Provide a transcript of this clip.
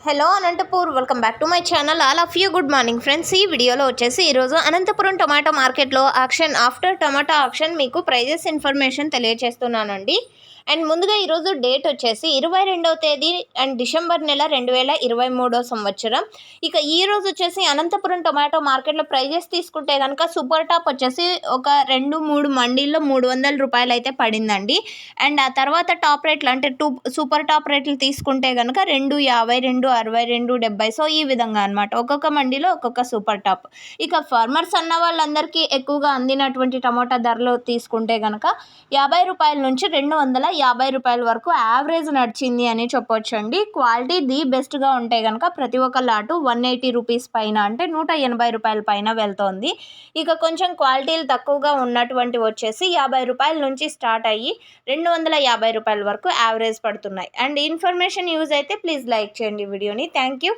Hello Anantapur welcome back to my channel all of you good morning friends ఈ వీడియోలో వచ్చేసి ఈరోజు Anantapuram tomato మార్కెట్లో ఆక్షన్ ఆఫ్టర్ టొమాటో ఆక్షన్ మీకు ప్రైజెస్ ఇన్ఫర్మేషన్ తెలియజేస్తున్నానండి అండ్ ముందుగా ఈరోజు డేట్ వచ్చేసి ఇరవై రెండవ తేదీ అండ్ డిసెంబర్ నెల రెండు వేల ఇరవై మూడో సంవత్సరం. ఇక ఈ రోజు వచ్చేసి అనంతపురం టొమాటో మార్కెట్లో ప్రైజెస్ తీసుకుంటే కనుక సూపర్ టాప్ వచ్చేసి ఒక రెండు మూడు మండీల్లో మూడు వందల రూపాయలు అయితే పడిందండి. అండ్ ఆ తర్వాత టాప్ రేట్లు అంటే టూ సూపర్ టాప్ రేట్లు తీసుకుంటే కనుక రెండు యాభై రెండు అరవై రెండు డెబ్బై. సో ఈ విధంగా అనమాట ఒక్కొక్క మండీలో ఒక్కొక్క సూపర్ టాప్. ఇక ఫార్మర్స్ అన్న వాళ్ళందరికీ ఎక్కువగా అందినటువంటి టమాటా ధరలు తీసుకుంటే కనుక యాభై రూపాయల నుంచి రెండు వందల యాభై రూపాయల వరకు యావరేజ్ నడిచింది అని చెప్పొచ్చు అండి క్వాలిటీ ది బెస్ట్గా ఉంటే కనుక ప్రతి ఒక్క లాటు వన్ ఎయిటీ రూపీస్ పైన అంటే నూట ఎనభై రూపాయల పైన వెళ్తోంది. ఇక కొంచెం క్వాలిటీలు తక్కువగా ఉన్నటువంటి వచ్చేసి యాభై రూపాయల నుంచి స్టార్ట్ అయ్యి రెండు వందల యాభై రూపాయల వరకు యావరేజ్ పడుతున్నాయి. అండ్ ఇన్ఫర్మేషన్ యూజ్ అయితే ప్లీజ్ లైక్ చేయండి వీడియోని థ్యాంక్ యూ